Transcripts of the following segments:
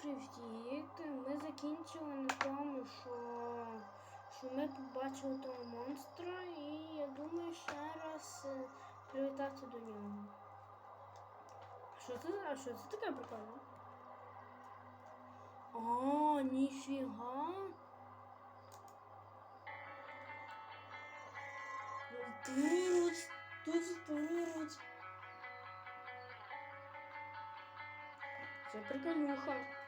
привіт! Ми закінчили на тому, що, що ми побачили того монстра, і я думаю ще раз е, привітати до нього. Що це? А що це таке прикольне? А, ніфіга! Тут, тут, тут. Це приколюха.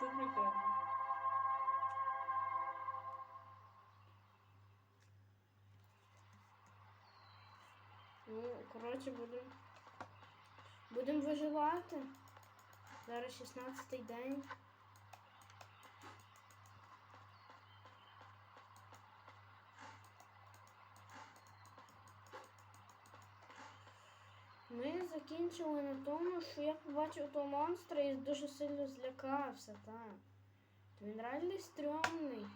Це прикольно. Ну, коротше, будемо. Будемо виживати. Зараз 16 день. Закінчили на тому, що я побачив того монстра і дуже сильно злякався, так. То він реально стрьомний.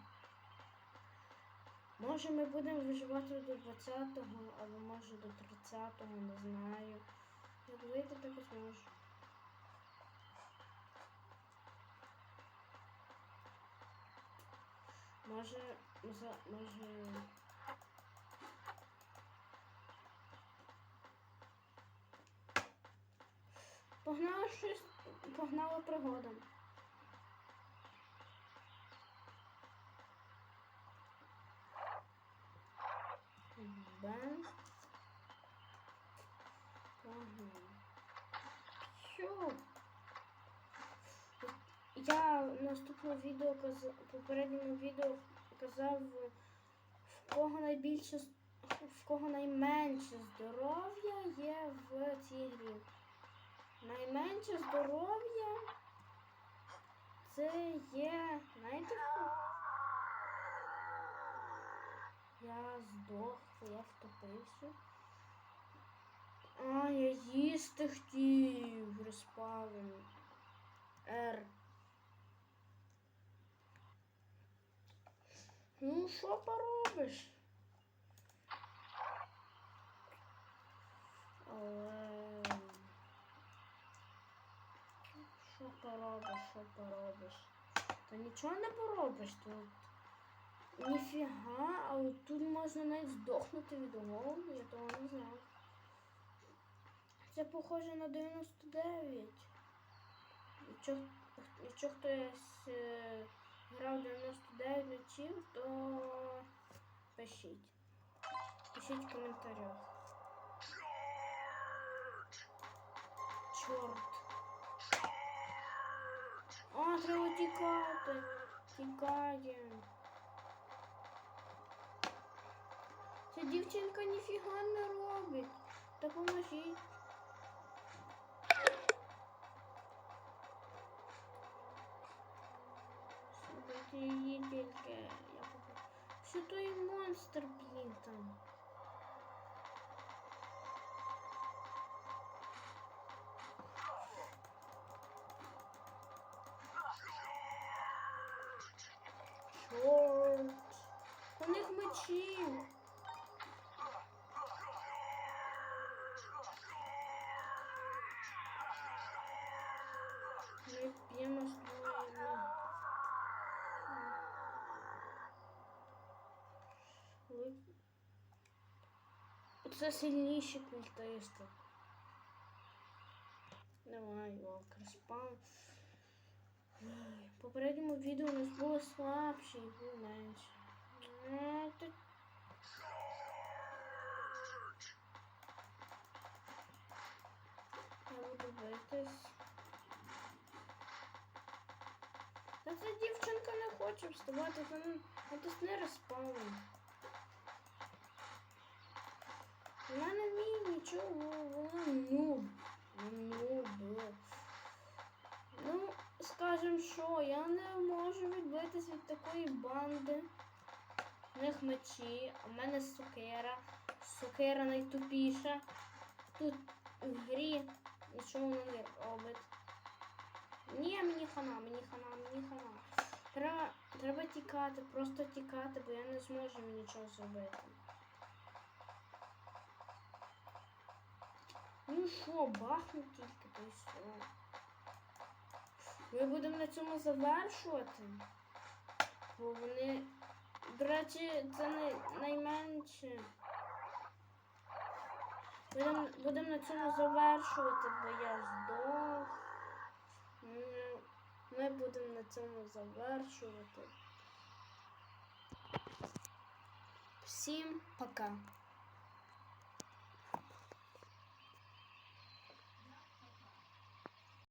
Може ми будемо виживати до 20-го, або може до 30-го, не знаю. Як вийти, так і зможу. Може, може. Погнала щось, погнала пригода. Бен. Що? Я в наступному відео казав, попередньому відео казав, в кого найбільше, в кого найменше здоров'я є в цій грі. Найменше здоров'я це є. Знаєте хто? Я здох, я втопився. А, я їсти хотів. Респавн. Р. Ну, що поробиш? Але... Що поробиш, що поробиш? Та нічого не поробиш тут. Ніфіга, а от тут можна навіть здохнути від голоду, я того не знав. Це похоже на 99. Якщо, якщо хтось е, грав 99 ночів, то пишіть. Пишіть в коментарях. Чорт. А, треба тікати. Ця дівчинка ніфіга не робить. Допоможіть. Слухайте її тільки. Я Що той монстр, блін, там? У них мечі. Ми п'ємо з двоєю. Ви- Це сильніші культисти. Давай, Волкер, спам. Ай, В попередньому відео у нас було слабші і було менше. Ну, битись. Та ця дівчинка не хоче вставати, вона натисни респаун. Вона не вміє нічого, вона нуб. Нуб. Ну, скажем що, я не можу відбитись від такої банди. У них мечі, в мене сокира. Сокира найтупіша. Тут в грі нічого не робить. Ні, мені хана, мені хана, мені хана. Треба, Треба тікати, просто тікати, бо я не зможу нічого зробити. Ну що, бахну тільки, то й все. Ми будемо на цьому завершувати. Бо вони. До речі, це най... найменше. Будемо будем на цьому завершувати, бо я здох. Ми будемо на цьому завершувати. Всім пока.